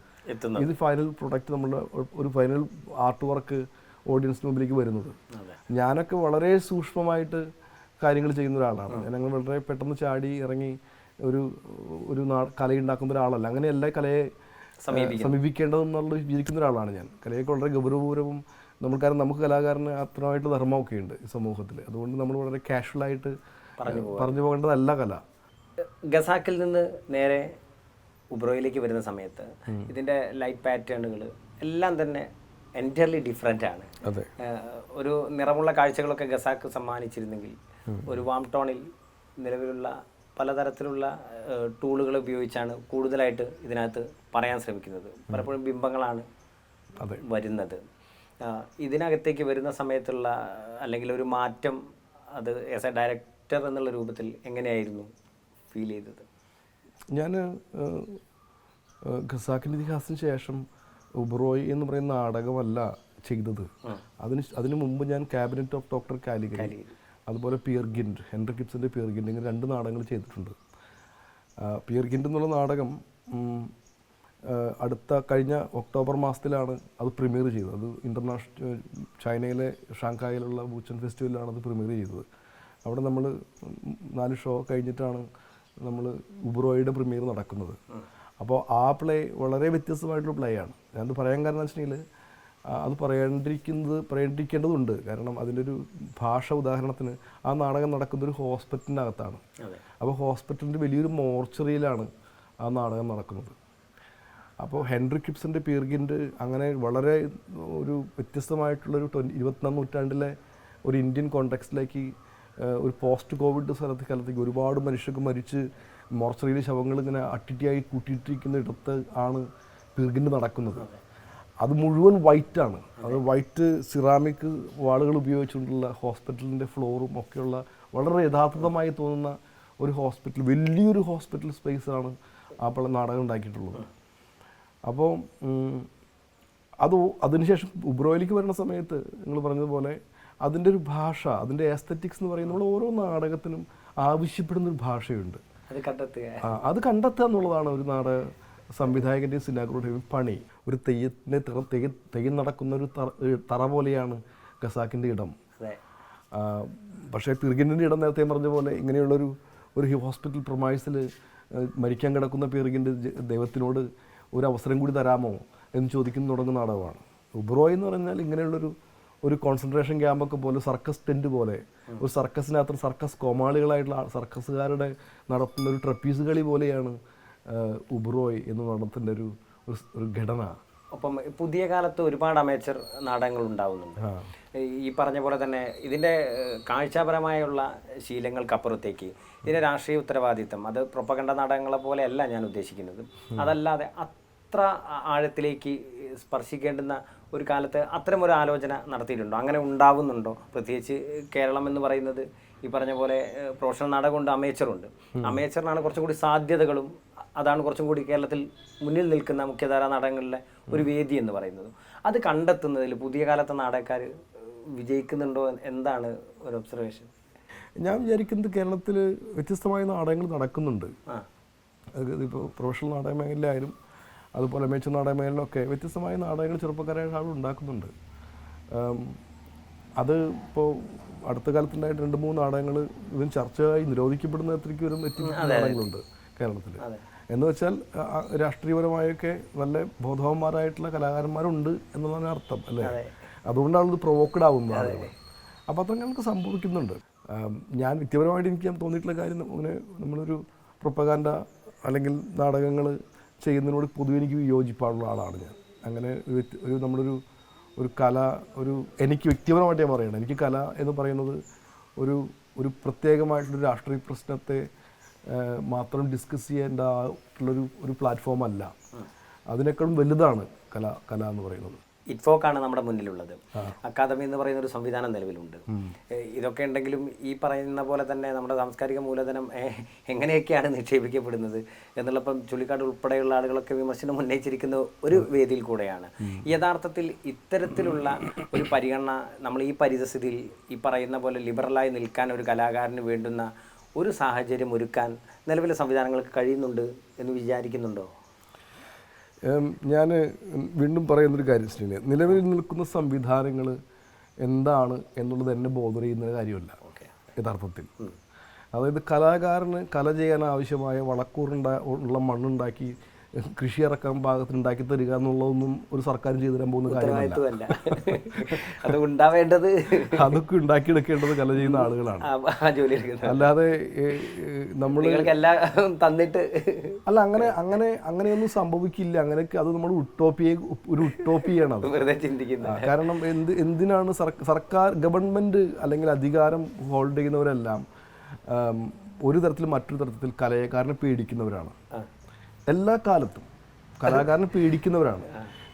ഇത് ഫൈനൽ പ്രൊഡക്റ്റ് നമ്മുടെ ഒരു ഫൈനൽ ആർട്ട് വർക്ക് ഓഡിയൻസിന് മുമ്പിലേക്ക് വരുന്നത്. ഞാനൊക്കെ വളരെ സൂക്ഷ്മമായിട്ട് കാര്യങ്ങൾ ചെയ്യുന്ന ഒരാളാണ്. ഞങ്ങൾ വളരെ പെട്ടെന്ന് ചാടി ഇറങ്ങി ഒരു ഒരു കലയുണ്ടാക്കുന്ന ഒരാളല്ല. അങ്ങനെ എല്ലാ കലയെ സമീപിക്കേണ്ടതെന്നുള്ള വിചാരിക്കുന്ന ഒരാളാണ് ഞാൻ. കലയൊക്കെ വളരെ ഗൗരവപൂർവം നമ്മൾ കാരണം നമുക്ക് കലാകാരന് അത്രമായിട്ട് ധർമ്മമൊക്കെ ഉണ്ട് ഈ സമൂഹത്തിൽ അതുകൊണ്ട് നമ്മൾ വളരെ കാഷ്വലായിട്ട് പറഞ്ഞു പോകേണ്ടതല്ല കല. ഗസാക്കിൽ നിന്ന് നേരെ ഉബ്രോയിലേക്ക് വരുന്ന സമയത്ത് ഇതിന്റെ ലൈറ്റ് പാറ്റേണുകൾ എല്ലാം തന്നെ എന്റയർലി ഡിഫറെന്റ് ആണ്. അതെ. ഒരു നിറമുള്ള കാഴ്ചകളൊക്കെ ഗസാക്ക് സമ്മാനിച്ചിരുന്നെങ്കിൽ ഒരു വാം ടോണിൽ നിലവിലുള്ള പലതരത്തിലുള്ള ടൂളുകൾ ഉപയോഗിച്ചാണ് കൂടുതലായിട്ട് ഇതിനകത്ത് പറയാൻ ശ്രമിക്കുന്നത്. പലപ്പോഴും ബിംബങ്ങളാണ് വരുന്നത്. ഇതിനകത്തേക്ക് വരുന്ന സമയത്തുള്ള അല്ലെങ്കിൽ ഒരു മാറ്റം അത് ആസ് എ ഡയറക്ടർ എന്നുള്ള രൂപത്തിൽ എങ്ങനെയായിരുന്നു ഫീൽ ചെയ്തത്? ഞാൻ ഖസാക്കിന്റെ ഇതിഹാസത്തിന് ശേഷം ഉബ്രോയ് എന്ന് പറയുന്ന നാടകമല്ല ചെയ്തത്. അതിന് അതിനു മുമ്പ് ഞാൻ ക്യാബിനറ്റ് ഓഫ് ഡോക്ടർ കാലിഗരി. അതുപോലെ പിയർ ഗിൻഡ് ഹെൻറി കിപ്സിന്റെ പിയർ ഗിൻഡ് ഇങ്ങനെ രണ്ട് നാടകങ്ങൾ ചെയ്തിട്ടുണ്ട്. പിയർ ഗിൻഡ് എന്നുള്ള നാടകം അടുത്ത കഴിഞ്ഞ ഒക്ടോബർ മാസത്തിലാണ് അത് പ്രീമിയർ ചെയ്തത്. അത് ഇന്റർനാഷണൽ ചൈനയിലെ ഷാങ്കായിലുള്ള ബൂച്ചൻ ഫെസ്റ്റിവലിലാണ് അത് പ്രീമിയർ ചെയ്തത്. അവിടെ നമ്മൾ നാല് ഷോ കഴിഞ്ഞിട്ടാണ് നമ്മൾ ഉബ്രോയുടെ പ്രീമിയർ നടക്കുന്നത്. അപ്പോൾ ആ പ്ലേ വളരെ വ്യത്യസ്തമായിട്ടുള്ള പ്ലേ ആണ് ഞാനത് പറയാൻ കാരണം എന്ന് വെച്ചിട്ടുണ്ടെങ്കിൽ അത് പറയേണ്ടിരിക്കുന്നത് പറയേണ്ടിരിക്കേണ്ടതുണ്ട്. കാരണം അതിന്റെ ഒരു ഭാഷ ഉദാഹരണത്തിന് ആ നാടകം നടക്കുന്ന ഒരു ഹോസ്പിറ്റലിന്റെ അകത്താണ് അപ്പോൾ ഹോസ്പിറ്റലിന്റെ വലിയൊരു മോർച്ചറിയിലാണ് ആ നാടകം നടക്കുന്നത്. അപ്പോൾ ഹെൻറി കിപ്സിന്റെ പീർഗിന്റെ അങ്ങനെ വളരെ ഒരു വ്യത്യസ്തമായിട്ടുള്ളൊരു ട്വൻ ഇരുപത്തൊന്നാം നൂറ്റാണ്ടിലെ ഒരു ഇന്ത്യൻ കോണ്ടെക്സ്റ്റിലേക്ക് ഒരു പോസ്റ്റ് കോവിഡ് സ്ഥലത്ത് കാലത്തേക്ക് ഒരുപാട് മനുഷ്യർക്ക് മരിച്ച് മോർച്ചറിയിലെ ശവങ്ങൾ ഇങ്ങനെ അട്ടിട്ടിയായി കൂട്ടിയിട്ടിരിക്കുന്ന ഇടത്ത് ആണ് പീർഗിന്റെ നടക്കുന്നത്. അത് മുഴുവൻ വൈറ്റ് ആണ്. അത് വൈറ്റ് സിറാമിക് വാളുകൾ ഉപയോഗിച്ചുകൊണ്ടുള്ള ഹോസ്പിറ്റലിന്റെ ഫ്ലോറും ഒക്കെയുള്ള വളരെ യഥാർത്ഥമായി തോന്നുന്ന ഒരു ഹോസ്പിറ്റൽ വലിയൊരു ഹോസ്പിറ്റൽ സ്പേസാണ് ആ നാടകം ഉണ്ടാക്കിയിട്ടുള്ളത്. അപ്പോൾ അത് അതിനുശേഷം ഉബ്രോയിലേക്ക് വരുന്ന സമയത്ത് നിങ്ങൾ പറഞ്ഞതുപോലെ അതിന്റെ ഒരു ഭാഷ അതിന്റെ എസ്തറ്റിക്സ് എന്ന് പറയുന്നത് നമ്മൾ ഓരോ നാടകത്തിനും ആവശ്യപ്പെടുന്ന ഒരു ഭാഷയുണ്ട്. അത് കണ്ടെത്തുക. ആ, അത് കണ്ടെത്തുക എന്നുള്ളതാണ് ഒരു നാടക സംവിധായകന്റെയും സിനിമാക്കളുടെയും പണി. ഒരു തെയ്യത്തിന്റെ തിറ തെയ്യ തെയ്യം നടക്കുന്ന ഒരു തറ തറ പോലെയാണ് ഖസാക്കിന്റെ ഇടം. പക്ഷേ പിർഗിന്റെ ഇടം നേരത്തെ പറഞ്ഞ പോലെ ഇങ്ങനെയുള്ളൊരു ഒരു ഹോസ്പിറ്റൽ പ്രൊമൈസിൽ മരിക്കാൻ കിടക്കുന്ന പിറുകിന്റെ ദൈവത്തിനോട് ഒരു അവസരം കൂടി തരാമോ എന്ന് ചോദിക്കുന്നു തുടങ്ങുന്ന നാടകമാണ്. ഉബ്രോയ് എന്ന് പറഞ്ഞാൽ ഇങ്ങനെയുള്ളൊരു ഒരു കോൺസെൻട്രേഷൻ ക്യാമ്പൊക്കെ പോലെ സർക്കസ് ടെന്റ് പോലെ ഒരു സർക്കസിനകത്ത് സർക്കസ് കോമാളികളായിട്ടുള്ള സർക്കസുകാരുടെ നടത്തുന്ന ഒരു ട്രപ്പീസ് കളി പോലെയാണ് ഉബ്രോയ് എന്ന് നടത്തുന്ന ഒരു ഒരു ഘടന. അപ്പം പുതിയ കാലത്ത് ഒരുപാട് അമേച്ചർ നാടകങ്ങൾ ഉണ്ടാവുന്നുണ്ട്. ഈ പറഞ്ഞ പോലെ തന്നെ ഇതിന്റെ കാഴ്ചപരമായുള്ള ശീലങ്ങൾക്കപ്പുറത്തേക്ക് ഇതിന്റെ രാഷ്ട്രീയ ഉത്തരവാദിത്തം അത് പ്രൊപ്പകണ്ട നാടകങ്ങളെ പോലെയല്ല ഞാൻ ഉദ്ദേശിക്കുന്നത്. അതല്ലാതെ അത്ര ആഴത്തിലേക്ക് സ്പർശിക്കേണ്ടുന്ന ഒരു കാലത്ത് അത്തരം ഒരു ആലോചന നടത്തിയിട്ടുണ്ടോ? അങ്ങനെ ഉണ്ടാവുന്നുണ്ടോ? പ്രത്യേകിച്ച് കേരളം എന്ന് പറയുന്നത് ഈ പറഞ്ഞ പോലെ പ്രൊഫഷണൽ നാടകമുണ്ട് അമേച്ചറുണ്ട്. അമേച്ചറിനാണ് കുറച്ചും കൂടി സാധ്യതകളും അതാണ് കുറച്ചും കൂടി കേരളത്തിൽ മുന്നിൽ നിൽക്കുന്ന മുഖ്യധാരാ നാടകങ്ങളിലെ ഒരു വേദി എന്ന് പറയുന്നത്. അത് കണ്ടെത്തുന്നതിൽ പുതിയ കാലത്തെ നാടകക്കാർ വിജയിക്കുന്നുണ്ടോ എന്താണ് ഒരു ഒബ്സർവേഷൻ ഞാൻ വിചാരിക്കുന്നത് കേരളത്തിൽ വ്യത്യസ്തമായ നാടകങ്ങൾ നടക്കുന്നുണ്ട്. ഇപ്പോൾ പ്രൊഫഷണൽ നാടക മേഖലയിലായാലും അതുപോലെ മേച്ച നാടക മേഖലയിലൊക്കെ വ്യത്യസ്തമായ നാടകങ്ങൾ ചെറുപ്പക്കാരായ ആളുകൾ ഉണ്ടാക്കുന്നുണ്ട്. അത് ഇപ്പോൾ അടുത്ത കാലത്തുണ്ടായിട്ട് രണ്ട് മൂന്ന് നാടകങ്ങൾ ഇതിന് ചർച്ചയായി നിരോധിക്കപ്പെടുന്ന അത്രയ്ക്ക് വരും വ്യത്യസ്ത നാടകങ്ങളുണ്ട് കേരളത്തിൽ എന്ന് വെച്ചാൽ രാഷ്ട്രീയപരമായൊക്കെ നല്ല ബോധവാന്മാരായിട്ടുള്ള കലാകാരന്മാരുണ്ട് എന്നുള്ളതാണ് അർത്ഥം അല്ലേ? അതുകൊണ്ടാണ് ഇത് പ്രൊവോക്കഡ് ആവുന്നത് ആളുകൾ അപ്പോൾ അത്രങ്ങൾക്ക് സംഭവിക്കുന്നുണ്ട്. ഞാൻ വ്യക്തിപരമായിട്ട് എനിക്ക് ഞാൻ തോന്നിയിട്ടുള്ള കാര്യം അങ്ങനെ നമ്മളൊരു പ്രൊപ്പകാൻഡ അല്ലെങ്കിൽ നാടകങ്ങൾ ചെയ്യുന്നതിനോട് പൊതുവെ എനിക്ക് യോജിപ്പാടുള്ള ആളാണ് ഞാൻ. അങ്ങനെ ഒരു നമ്മളൊരു ഒരു കല ഒരു എനിക്ക് വ്യക്തിപരമായിട്ട് ഞാൻ പറയണം. എനിക്ക് കല എന്ന് പറയുന്നത് ഒരു ഒരു പ്രത്യേകമായിട്ടുള്ള രാഷ്ട്രീയ പ്രശ്നത്തെ മാത്രം ഡിസ്കസ് ചെയ്യേണ്ട ആയിട്ടുള്ളൊരു ഒരു പ്ലാറ്റ്ഫോം അല്ല. അതിനേക്കാളും വലുതാണ് കല കല എന്ന് പറയുന്നത്. ഇറ്റ്ഫോക്കാണ് നമ്മുടെ മുന്നിലുള്ളത്. അക്കാദമി എന്ന് പറയുന്ന ഒരു സംവിധാനം നിലവിലുണ്ട്. ഇതൊക്കെ ഉണ്ടെങ്കിലും ഈ പറയുന്ന പോലെ തന്നെ നമ്മുടെ സാംസ്കാരിക മൂലധനം എങ്ങനെയൊക്കെയാണ് നിക്ഷേപിക്കപ്പെടുന്നത് എന്നുള്ളപ്പം ചുള്ളിക്കാട് ഉൾപ്പെടെയുള്ള ആളുകളൊക്കെ വിമർശനം ഉന്നയിച്ചിരിക്കുന്ന ഒരു വേദിയിൽ കൂടെയാണ്. യഥാർത്ഥത്തിൽ ഇത്തരത്തിലുള്ള ഒരു പരിഗണന നമ്മൾ ഈ പരിതസ്ഥിതിയിൽ ഈ പറയുന്ന പോലെ ലിബറലായി നിൽക്കാൻ ഒരു കലാകാരന് വേണ്ടുന്ന ഒരു സാഹചര്യം ഒരുക്കാൻ നിലവിലെ സംവിധാനങ്ങൾക്ക് കഴിയുന്നുണ്ട് എന്ന് വിചാരിക്കുന്നുണ്ടോ? ഞാൻ വീണ്ടും പറയുന്നൊരു കാര്യം ശ്രീനെ നിലവിൽ നിൽക്കുന്ന സംവിധാനങ്ങൾ എന്താണ് എന്നുള്ളത് എന്നെ ബോധർ ചെയ്യുന്ന കാര്യമല്ല. യഥാർത്ഥത്തിൽ. അതായത് കലാകാരന് കല ചെയ്യാൻ ആവശ്യമായ വളക്കൂറുണ്ടാ ഉള്ള മണ്ണുണ്ടാക്കി കൃഷി ഇറക്കാൻ പാകത്തിനുണ്ടാക്കി തരിക എന്നുള്ളതൊന്നും ഒരു സർക്കാരും ചെയ്തു തരാൻ പോകുന്ന കാര്യമല്ല. അത് ഉണ്ടാവേണ്ടത് അതൊക്കെ ഉണ്ടാക്കിയെടുക്കേണ്ടത് കല ചെയ്യുന്ന ആളുകളാണ്. അല്ലാതെ നമ്മൾ തന്നിട്ട് അല്ല അങ്ങനെ അങ്ങനെ അങ്ങനെയൊന്നും സംഭവിക്കില്ല. അങ്ങനെയൊക്കെ അത് നമ്മൾ ഉട്ടോപ്പിയെ ഒരു ഉട്ടോപ്പിയാണ് അത് കാരണം എന്ത് എന്തിനാണ് സർക്കാർ ഗവൺമെന്റ് അല്ലെങ്കിൽ അധികാരം ഹോൾഡ് ചെയ്യുന്നവരെല്ലാം ഒരു തരത്തിൽ മറ്റൊരു തരത്തിൽ കലയക്കാരനെ പേടിക്കുന്നവരാണ്. എല്ലാ കാലത്തും കലാകാരനെ പേടിക്കുന്നവരാണ്.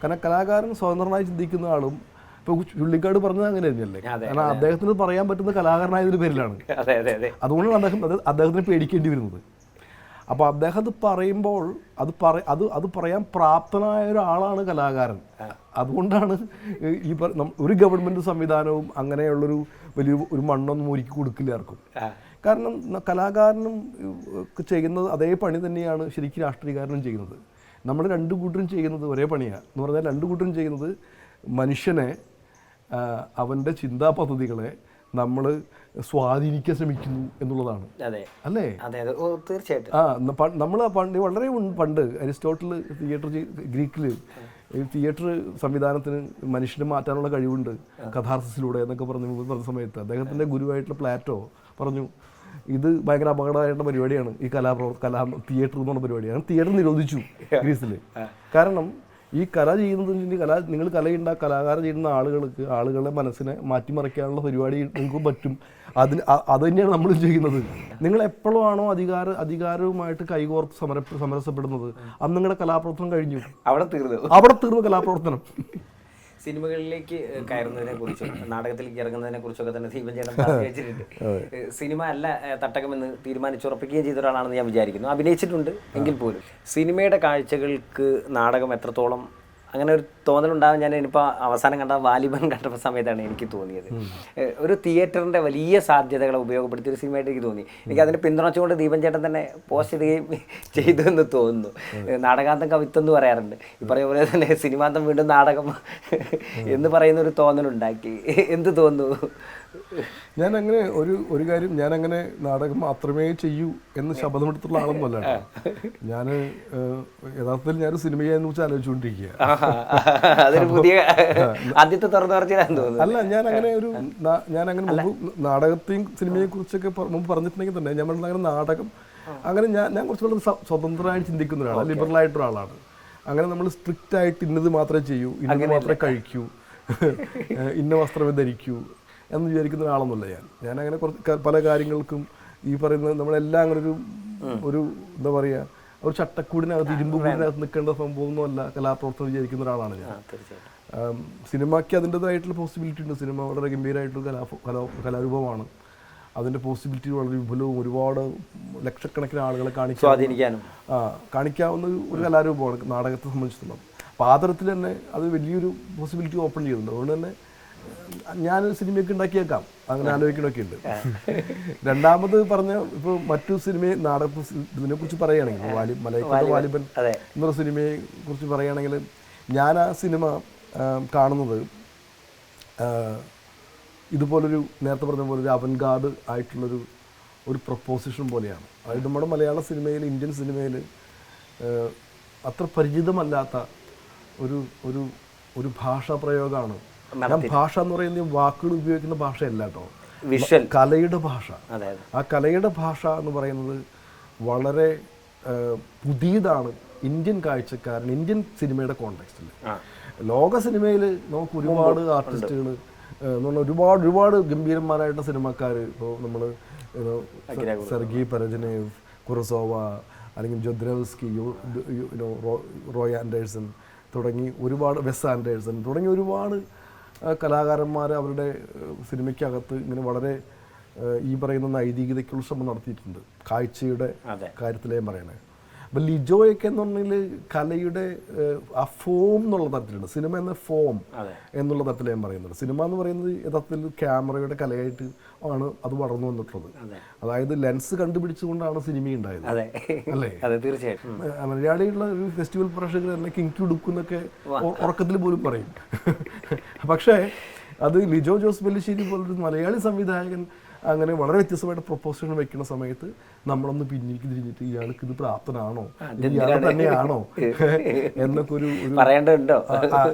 കാരണം കലാകാരൻ സ്വതന്ത്രനായി ചിന്തിക്കുന്ന ആളും ഇപ്പൊ ചുള്ളിക്കാട് പറഞ്ഞത് അങ്ങനെ തന്നെയല്ലേ കാരണം അദ്ദേഹത്തിന് പറയാൻ പറ്റുന്ന കലാകാരനായതിന്റെ പേരിലാണ്. അതെ അതെ അതെ അതുകൊണ്ടാണ് അദ്ദേഹം അത് അദ്ദേഹത്തിന് പേടിക്കേണ്ടി വരുന്നത്. അപ്പോൾ അദ്ദേഹം അത് പറയുമ്പോൾ അത് പറ അത് അത് പറയാൻ പ്രാപ്തനായ ഒരാളാണ് കലാകാരൻ. അതുകൊണ്ടാണ് ഈ ഒരു ഗവൺമെന്റ് സംവിധാനവും അങ്ങനെയുള്ളൊരു വലിയ ഒരു മണ്ണൊന്നും ഒരുക്കി കൊടുക്കില്ല ആർക്കും. കാരണം കലാകാരനും ചെയ്യുന്നത് അതേ പണി തന്നെയാണ് ശരിക്കും രാഷ്ട്രീയക്കാരനും ചെയ്യുന്നത്. നമ്മൾ രണ്ട് കൂട്ടരും ചെയ്യുന്നത് ഒരേ പണിയാണ് എന്ന് പറഞ്ഞാൽ രണ്ട് കൂട്ടരും ചെയ്യുന്നത് മനുഷ്യനെ അവന്റെ ചിന്താ പദ്ധതികളെ നമ്മൾ സ്വാധീനിക്കാൻ ശ്രമിക്കുന്നു എന്നുള്ളതാണ്. അല്ലേ? തീർച്ചയായിട്ടും. ആ നമ്മൾ പണ്ട് വളരെ പണ്ട് അരിസ്റ്റോട്ടിൽ തിയേറ്റർ ഗ്രീക്കിൽ ഈ തിയേറ്റർ സംവിധാനത്തിന് മനുഷ്യനെ മാറ്റാനുള്ള കഴിവുണ്ട്. കഥാർസിസിലൂടെ എന്നൊക്കെ പറഞ്ഞു പറഞ്ഞ സമയത്ത് അദ്ദേഹത്തിന്റെ ഗുരുവായിട്ടുള്ള പ്ലാറ്റോ പറഞ്ഞു ഇത് ഭയങ്കര അപകടമായിട്ടുള്ള പരിപാടിയാണ്. ഈ കലാപ്രവർ കലാ തിയേറ്റർ എന്ന് പറഞ്ഞ പരിപാടിയാണ്. തിയേറ്റർ നിരോധിച്ചു ഗ്രീസിൽ കാരണം ഈ കല ചെയ്യുന്നത് കല നിങ്ങൾ കലയുണ്ടാ കലാകാരം ചെയ്യുന്ന ആളുകൾക്ക് ആളുകളുടെ മനസ്സിനെ മാറ്റിമറിക്കാനുള്ള പരിപാടി നിങ്ങൾക്ക് പറ്റും. അതിന് അത് തന്നെയാണ് നമ്മൾ ചെയ്യുന്നത്. നിങ്ങൾ എപ്പോഴാണോ അധികാര അധികാരവുമായിട്ട് കൈകോർത്ത് സമര സമരസപ്പെടുന്നത്? അന്ന് നിങ്ങളുടെ കലാപ്രവർത്തനം കഴിഞ്ഞു. അവിടെ തീർന്നു. അവിടെ തീർന്നു കലാപ്രവർത്തനം. സിനിമകളിലേക്ക് കയറുന്നതിനെ കുറിച്ചും നാടകത്തിലേക്ക് ഇറങ്ങുന്നതിനെ കുറിച്ചൊക്കെ തന്നെ ദീപൻ ചേട്ടൻ പറഞ്ഞു വെച്ചിട്ടുണ്ട് സിനിമ അല്ല തട്ടകമെന്ന് തീരുമാനിച്ചുറപ്പിക്കുകയും ചെയ്ത ഒരാളാണെന്ന് ഞാൻ വിചാരിക്കുന്നു. അഭിനയിച്ചിട്ടുണ്ട് എങ്കിൽ പോലും. സിനിമയുടെ കാഴ്ചകൾക്ക് നാടകം എത്രത്തോളം അങ്ങനെ ഒരു തോന്നലുണ്ടാകും ഞാൻ ഇനിയിപ്പോൾ അവസാനം കണ്ട വാലിബൻ കണ്ട സമയത്താണ് എനിക്ക് തോന്നിയത്. ഒരു തിയേറ്ററിന്റെ വലിയ സാധ്യതകളെ ഉപയോഗപ്പെടുത്തി ഒരു സിനിമയായിട്ട് എനിക്ക് തോന്നി. എനിക്ക് അതിനെ പിന്തുണച്ചുകൊണ്ട് ദീപൻ ചേട്ടൻ തന്നെ പോസ്റ്റ് ഇടുകയും ചെയ്തു എന്ന് തോന്നുന്നു. നാടകാന്തം കവിത്വം എന്ന് പറയാറുണ്ട്. ഈ പറയുന്ന പോലെ തന്നെ സിനിമാന്തം വീണ്ടും നാടകം എന്ന് പറയുന്ന ഒരു തോന്നലുണ്ടാക്കി. എന്ത് തോന്നുന്നു? ഞാൻ അങ്ങനെ ഒരു ഒരു കാര്യം ഞാൻ അങ്ങനെ നാടകം മാത്രമേ ചെയ്യൂ എന്ന് ശബ്ദമെടുത്തുള്ള ആളൊന്നുമല്ല ഞാൻ യഥാർത്ഥത്തിൽ ഞാൻ സിനിമ ചെയ്യാന്ന് വെച്ച് ആലോചിച്ചുകൊണ്ടിരിക്കുക. അല്ല ഞാൻ അങ്ങനെ ഒരു ഞാനങ്ങനെ ഞാൻ അങ്ങനെ നാടകത്തെയും സിനിമയെ കുറിച്ചൊക്കെ മുമ്പ് പറഞ്ഞിട്ടുണ്ടെങ്കിൽ തന്നെ ഞാൻ പറഞ്ഞത് അങ്ങനെ നാടകം അങ്ങനെ ഞാൻ ഞാൻ കുറച്ച് വളരെ സ്വതന്ത്രമായിട്ട് ചിന്തിക്കുന്ന ഒരാളാണ് ലിബറൽ ആയിട്ടുള്ള ആളാണ് അങ്ങനെ നമ്മൾ സ്ട്രിക്റ്റ് ആയിട്ട് ഇന്നത് മാത്രമേ ചെയ്യൂ ഇന്നത് മാത്രമേ കഴിക്കൂ. ഇന്ന വസ്ത്രമേ ധരിക്കൂ. എന്ന് വിചാരിക്കുന്ന ഒരാളൊന്നുമല്ല ഞാൻ. ഞാൻ അങ്ങനെ കുറച്ച് പല കാര്യങ്ങൾക്കും ഈ പറയുന്ന നമ്മളെല്ലാം അങ്ങനെ ഒരു ഒരു എന്താ പറയുക ഒരു ചട്ടക്കൂടിനകത്ത് ഇരുമ്പ് കൂടിനകത്ത് നിൽക്കേണ്ട സംഭവമൊന്നുമല്ല കലാപ്രവർത്തനം വിചാരിക്കുന്ന ഒരാളാണ് ഞാൻ. സിനിമയ്ക്ക് അതിന്റെതായിട്ടുള്ള പോസിബിലിറ്റി ഉണ്ട്. സിനിമ വളരെ ഗംഭീരമായിട്ടുള്ള കലാ കലാ കലാരൂപമാണ്. അതിന്റെ പോസിബിലിറ്റി വളരെ വിപുലവും ഒരുപാട് ലക്ഷക്കണക്കിന് ആളുകളെ കാണിക്കാൻ ആ കാണിക്കാവുന്ന ഒരു- ഒരു കലാരൂപമാണ് നാടകത്തെ സംബന്ധിച്ചിടത്തോളം. അപ്പോൾ ആ തരത്തിൽ തന്നെ അത് വലിയൊരു പോസിബിലിറ്റി ഓപ്പൺ ചെയ്യുന്നുണ്ട്. അതുകൊണ്ട് തന്നെ ഞാനൊരു സിനിമയൊക്കെ ഉണ്ടാക്കിയേക്കാം. അങ്ങനെ ആലോചിക്കണമൊക്കെ ഉണ്ട് രണ്ടാമത് പറഞ്ഞ ഇപ്പോൾ മറ്റു സിനിമ നാടക ഇതിനെ കുറിച്ച് പറയുകയാണെങ്കിൽ വാലി മലയക്കോട്ട വാലിബൻ. എന്നൊരു സിനിമയെ കുറിച്ച് പറയുകയാണെങ്കിൽ ഞാൻ ആ സിനിമ കാണുന്നത് ഇതുപോലൊരു നേരത്തെ പറഞ്ഞ പോലെ ഒരു അവൻഗാർഡ് ആയിട്ടുള്ളൊരു ഒരു പ്രപ്പോസിഷൻ പോലെയാണ്. അതായത് നമ്മുടെ മലയാള സിനിമയിൽ ഇന്ത്യൻ സിനിമയിൽ അത്ര പരിചിതമല്ലാത്ത ഒരു ഒരു ഒരു ഭാഷാ പ്രയോഗമാണ് ഭാഷ എന്ന് പറയുന്നത് വാക്കുകൾ ഉപയോഗിക്കുന്ന ഭാഷയല്ല കേട്ടോ. വിഷ്വൽ. കലയുടെ ഭാഷ. ആ കലയുടെ ഭാഷ എന്ന് പറയുന്നത് വളരെ പുതിയതാണ് ഇന്ത്യൻ കാഴ്ചക്കാരൻ ഇന്ത്യൻ സിനിമയുടെ കോണ്ടെക്സ്റ്റിൽ. ലോക ലോക സിനിമയിൽ നമുക്ക് ഒരുപാട് ആർട്ടിസ്റ്റുകൾ എന്ന് പറഞ്ഞാൽ ഒരുപാട് ഒരുപാട് ഗംഭീരന്മാരായിട്ടുള്ള സിനിമക്കാർ ഇപ്പോൾ നമ്മൾ സെർഗി പരജനേവ് കുറസോവ അല്ലെങ്കിൽ ജൊദ്രവസ്കി റോയ് ആൻഡേഴ്സൺ തുടങ്ങി ഒരുപാട് വെസ് ആൻഡേഴ്സൺ തുടങ്ങി ഒരുപാട് കലാകാരന്മാർ അവരുടെ സിനിമയ്ക്കകത്ത് ഇങ്ങനെ വളരെ ഈ പറയുന്ന നൈതികതയ്ക്കുള്ള ശ്രമം നടത്തിയിട്ടുണ്ട്. കാഴ്ചയുടെ കാര്യത്തിലേ പറയണേ. അപ്പം ലിജോയൊക്കെ എന്ന് പറഞ്ഞാൽ കലയുടെ ആ ഫോം എന്നുള്ള തരത്തിലുണ്ട്. സിനിമ എന്ന ഫോം. എന്നുള്ള തരത്തിൽ ഞാൻ പറയുന്നത് സിനിമ എന്ന് പറയുന്നത് യഥാർത്ഥത്തിൽ ക്യാമറയുടെ കലയായിട്ട് ആണ് അത് വളർന്നു വന്നിട്ടുള്ളത്. അതായത് ലെൻസ് കണ്ടുപിടിച്ചുകൊണ്ടാണ് സിനിമ ഉണ്ടായത്. അല്ലേ? തീർച്ചയായിട്ടും. മലയാളിയുള്ള ഒരു ഫെസ്റ്റിവൽ പ്രേക്ഷകർ തന്നെ കിങ്കി ഉടുക്കുന്നൊക്കെ ഉറക്കത്തിൽ പോലും പറയും. പക്ഷേ അത് ലിജോ ജോസ് പെല്ലിശ്ശേരി പോലൊരു മലയാളി സംവിധായകൻ അങ്ങനെ വളരെ വ്യത്യസ്തമായിട്ട് പ്രൊപ്പോസൽ വെക്കുന്ന സമയത്ത് നമ്മളൊന്ന് പിന്നിലേക്ക് തിരിഞ്ഞിട്ട് ഇയാൾക്ക് ഇത് പ്രാപ്തനാണോ? ഇയാൾ തന്നെയാണോ? എന്നൊക്കെ ഒരു പറയേണ്ടതുണ്ടോ?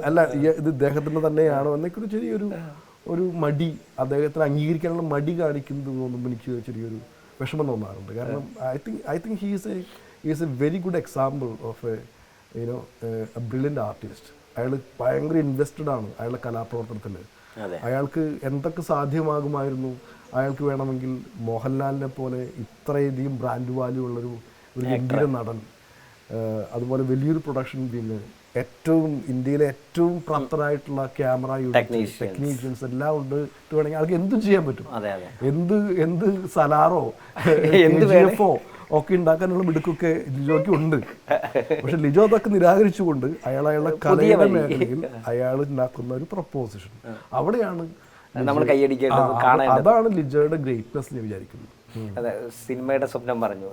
അല്ല ഇത് ഇദ്ദേഹത്തിന്റെ തന്നെയാണോ എന്നൊക്കെ ഒരു ചെറിയൊരു ഒരു മടി അദ്ദേഹത്തിന് അംഗീകരിക്കാനുള്ള മടി കാണിക്കുന്നത് തോന്നുമ്പോൾ എനിക്ക് ചെറിയൊരു വിഷമം തോന്നാറുണ്ട്. കാരണം I think I think he's a is a very good example of a you know a brilliant artist അയാൾ ഭയങ്കര ഇൻവെസ്റ്റഡ് ആണ് അയാളുടെ കലാപ്രവർത്തനത്തിൽ. അയാൾക്ക് എന്തൊക്കെ സാധ്യമാകുമായിരുന്നു? അയാൾക്ക് വേണമെങ്കിൽ മോഹൻലാലിനെ പോലെ ഇത്രയധികം ബ്രാൻഡ് വാല്യൂ ഉള്ളൊരു ഒരു ഇന്ത്യൻ നടൻ അതുപോലെ വലിയൊരു പ്രൊഡക്ഷൻ ടീമിന് ഏറ്റവും ഇന്ത്യയിലെ ഏറ്റവും പ്രാപ്തരായിട്ടുള്ള ക്യാമറ ടെക്നീഷ്യൻസ് എല്ലാം ഉണ്ട് വേണമെങ്കിൽ അവർക്ക് എന്തും ചെയ്യാൻ പറ്റും. എന്ത് എന്ത് സലാറോ എന്ത് ഒക്കെ ഉണ്ടാക്കാനുള്ള മിടുക്കൊക്കെ ലിജോയ്ക്ക് ഉണ്ട്. പക്ഷെ ലിജോ അതൊക്കെ നിരാകരിച്ചുകൊണ്ട് അയാൾ അയാളുടെ കലയുടെ മേഖലയിൽ അയാൾ ഉണ്ടാക്കുന്ന ഒരു പ്രപ്പോസിഷൻ അവിടെയാണ് നമ്മൾ അതാണ് ലിജോയുടെ ഗ്രേറ്റ്നെസ് ഞാൻ വിചാരിക്കുന്നത് അതെ സിനിമയുടെ സ്വപ്നം പറഞ്ഞു.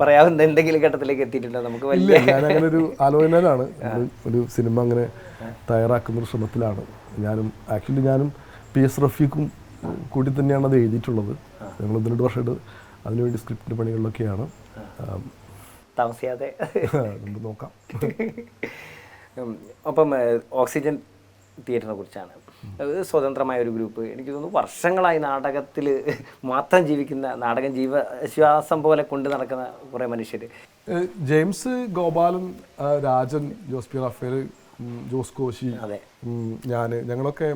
പറയാവുന്ന എന്തെങ്കിലും ഘട്ടത്തിലേക്ക് എത്തിയിട്ടുണ്ടോ? നമുക്ക് വലിയ ഞാൻ അങ്ങനെ ഒരു ആലോചനയിലാണ്. ഒരു- ഒരു സിനിമ അങ്ങനെ തയ്യാറാക്കുന്ന ഒരു ശ്രമത്തിലാണ്. ഞാനും ആക്ച്വലി ഞാനും പി എസ് റഫീഖും കൂടി തന്നെയാണ് അത് എഴുതിയിട്ടുള്ളത്. ഞങ്ങൾ ഒന്ന് രണ്ട് വർഷമായിട്ട് അതിനുവേണ്ടി സ്ക്രിപ്റ്റിന്റെ പണികളിലൊക്കെയാണ്. താമസിയാതെ. നമുക്ക് നോക്കാം. അപ്പം ഓക്സിജൻ തിയേറ്ററിനെ കുറിച്ചാണ്. സ്വതന്ത്രമായ ഒരു ഗ്രൂപ്പ്. എനിക്ക് തോന്നുന്നു വർഷങ്ങളായി നാടകത്തിൽ മാത്രം ജീവിക്കുന്ന നാടകം ജീവശ്വാസം പോലെ കൊണ്ട് നടക്കുന്ന കുറേ മനുഷ്യർ James Gopalan Rajan Jose P Rafale Jose Koshy അതെ. ഞാൻ ഞങ്ങളൊക്കെ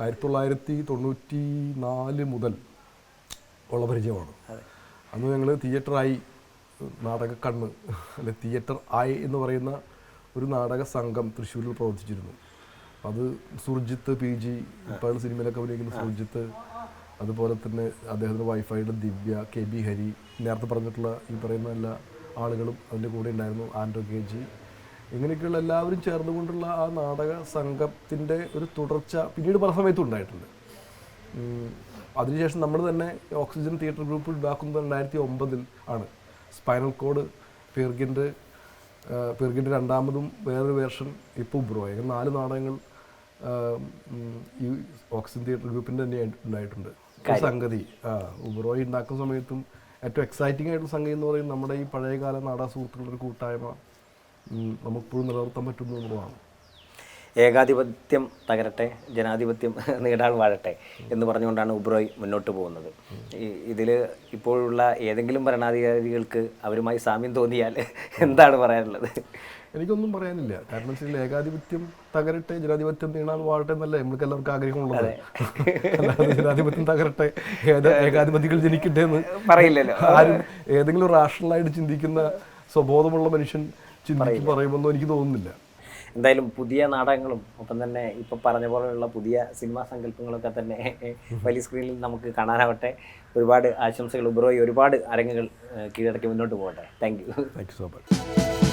ആയിരത്തി തൊള്ളായിരത്തി തൊണ്ണൂറ്റി നാല് മുതൽ ഉള്ള പരിചയമാണ്. അന്ന് ഞങ്ങൾ തിയേറ്ററായി. നാടക കണ്ണ്. അല്ലെ തിയേറ്റർ ആയി എന്ന് പറയുന്ന ഒരു നാടക സംഘം തൃശ്ശൂരിൽ പ്രവർത്തിച്ചിരുന്നു. അത് സുർജിത്ത് പി ജി ഇപ്പോൾ സിനിമയിലൊക്കെ അഭിനയിക്കുന്ന സുർജിത്ത് അതുപോലെ തന്നെ അദ്ദേഹത്തിന്റെ വൈഫൈയുടെ ദിവ്യ കെ ബി ഹരി നേരത്തെ പറഞ്ഞിട്ടുള്ള ഈ പറയുന്ന എല്ലാ ആളുകളും അതിന്റെ കൂടെ ഉണ്ടായിരുന്നു ആൻഡ്രോ കെ ജി. ഇങ്ങനെയൊക്കെയുള്ള എല്ലാവരും ചേർന്നുകൊണ്ടുള്ള ആ നാടക സംഘത്തിന്റെ ഒരു തുടർച്ച പിന്നീട് പല സമയത്തും ഉണ്ടായിട്ടുണ്ട്. അതിനുശേഷം നമ്മൾ തന്നെ ഓക്സിജൻ തിയേറ്റർ ഗ്രൂപ്പ് ഉണ്ടാക്കുന്നത് രണ്ടായിരത്തി ഒമ്പതിൽ ആണ്. സ്പൈനൽ കോഡ് പിർഗിന്റെ പിർഗിന്റെ രണ്ടാമതും വേറൊരു വേർഷൻ ഇപ്പോൾ ഉബ്രോ അങ്ങനെ നാല് നാടകങ്ങൾ ഈ ഓക്സിജൻ തിയേറ്റർ ഗ്രൂപ്പിന്റെ തന്നെ ഉണ്ടായിട്ടുണ്ട്. സംഗതി ആ ഉബ്രോയി ഉണ്ടാക്കുന്ന സമയത്തും ഏറ്റവും എക്സൈറ്റിംഗ് ആയിട്ടുള്ള സംഗതി എന്ന് പറയുന്നത് നമ്മുടെ ഈ പഴയകാല നാടക സുഹൃത്തുക്കളുടെ ഒരു കൂട്ടായ്മ നമുക്കിപ്പോഴും നിലനിർത്താൻ പറ്റുന്നതാണ് ഏകാധിപത്യം തകരട്ടെ ജനാധിപത്യം നേടാൻ വാഴട്ടെ എന്ന് പറഞ്ഞുകൊണ്ടാണ് ഉബ്രോയ് മുന്നോട്ട് പോകുന്നത്. ഈ ഇതിൽ ഇപ്പോഴുള്ള ഏതെങ്കിലും ഭരണാധികാരികൾക്ക് അവരുമായി സാമ്യം തോന്നിയാൽ എന്താണ് പറയാനുള്ളത്? എനിക്കൊന്നും പറയാനില്ല. കാരണം വെച്ചാൽ ഏകാധിപത്യം തകരട്ടെ ജനാധിപത്യം നീണാൽ വാഴട്ടെ എന്നല്ലേ നമ്മൾക്ക് എല്ലാവർക്കും ആഗ്രഹമുള്ളത്. അല്ലാതെ ജനാധിപത്യം തകരട്ടെ ഏകാധിപതികൾ ജനിക്കട്ടെ എന്ന് പറയില്ലല്ലോ. ആരും ഏതെങ്കിലും റാഷണലായിട്ട് ചിന്തിക്കുന്ന സ്വബോധമുള്ള മനുഷ്യൻ ചിന്തിച്ച് പറയുമെന്നോ എനിക്ക് തോന്നുന്നില്ല. എന്തായാലും പുതിയ നാടകങ്ങളും ഒപ്പം തന്നെ ഇപ്പം പറഞ്ഞ പോലെയുള്ള പുതിയ സിനിമാ സങ്കല്പങ്ങളൊക്കെ തന്നെ വലിയ സ്ക്രീനിൽ നമുക്ക് കാണാനാവട്ടെ. ഒരുപാട് ആശംസകൾ ഉപറോയി ഒരുപാട് അരങ്ങുകൾ കീഴടക്കി മുന്നോട്ട് പോകട്ടെ. Thank you thank you so much